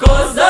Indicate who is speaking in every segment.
Speaker 1: coisa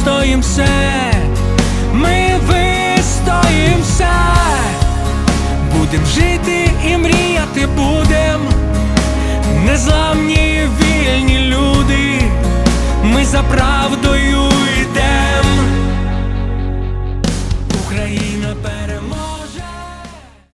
Speaker 2: вистоїмся, ми вистоїмся, будем жити і мріяти будем, незламні вільні люди, ми за правдою йдем, Україна пере.